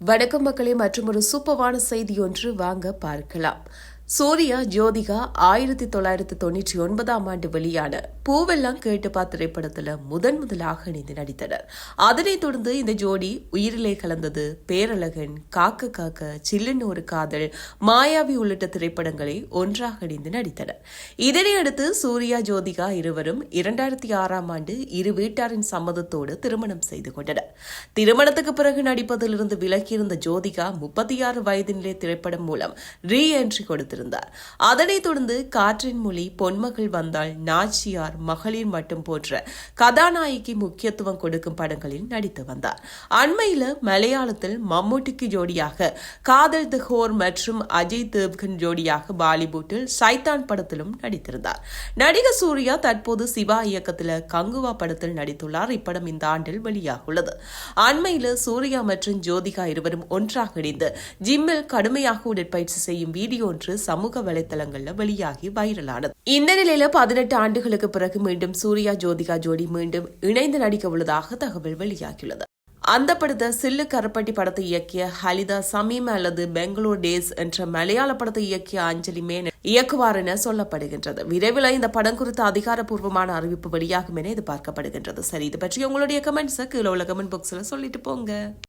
வணக்கம் மக்களே மற்றும் ஒரு சூப்பவான செய்தி ஒன்று வாங்க பார்க்கலாம். சூர்யா ஜோதிகா ஆயிரத்தி தொள்ளாயிரத்தி தொண்ணூற்றி ஒன்பதாம் ஆண்டு வெளியான பூவெல்லாம் கேட்டுப்பா திரைப்படத்தில் முதன் முதலாக இணைந்து நடித்தனர். அதனைத் தொடர்ந்து இந்த ஜோடி உயிரிலே கலந்தது. பேரழகன் காக்க காக்க சில்லுன்னு ஒரு காதல் மாயாவி உள்ளிட்ட திரைப்படங்களை ஒன்றாக இணைந்து நடித்தனர். இதனை அடுத்து சூர்யா ஜோதிகா இருவரும் இரண்டாயிரத்தி ஆறாம் ஆண்டு இரு வீட்டாரின் சம்மதத்தோடு திருமணம் செய்து கொண்டனர். திருமணத்துக்கு பிறகு நடிப்பதிலிருந்து விலகியிருந்த ஜோதிகா முப்பத்தி ஆறு வயதினிலே திரைப்படம் மூலம் ரீ என்ட்ரி வைத்திருந்தார். அதனைத் தொடர்ந்து காற்றின் மொழி பொன்மகள் வந்தால் நாச்சியார் மகளிர் மட்டும் போன்ற கதாநாயகி முக்கியத்துவம் கொடுக்கும் படங்களில் நடித்து வந்தார். அண்மையில் மலையாளத்தில் மம்முட்டிக்கு ஜோடியாக காதல் தி மற்றும் அஜய் தேவ்கன் ஜோடியாக பாலிவுட்டில் சைத்தான் படத்திலும் நடித்திருந்தார். நடிகர் சூர்யா தற்போது சிவா இயக்கத்தில் கங்குவா படத்தில் நடித்துள்ளார். இப்படம் இந்த ஆண்டில் வெளியாகுள்ளது அண்மையில் சூர்யா மற்றும் ஜோதிகா இருவரும் ஒன்றாக இணைந்து ஜிம்மில் கடுமையாக உடற்பயிற்சி செய்யும் வீடியோ ஒன்று சமூக வலைதளங்கள்ல வெளியாகி வைரலானது. இந்த நிலையில பதினெட்டு ஆண்டுகளுக்கு பிறகு மீண்டும் சூர்யா ஜோதிகா ஜோடி மீண்டும் இணைந்து நடிக்க உள்ளதாக தகவல் வெளியாகியுள்ளது. அந்த படத்தை சில்லு கருப்பட்டி படத்தை இயக்கிய ஹலிதா சமீம் அல்லது பெங்களூர் டேஸ் என்ற மலையாள படத்தை இயக்கிய அஞ்சலி மேன் இயக்குவார் என சொல்லப்படுகின்றது. விரைவில் இந்த படம் குறித்த அதிகாரப்பூர்வமான அறிவிப்பு வெளியாகும் என எதிர்பார்க்கப்படுகின்றது. சரி இது பற்றி உங்களுடைய கமெண்ட்ஸை கீழே உள்ள கமெண்ட் பாக்ஸ்ல சொல்லிட்டு போங்க.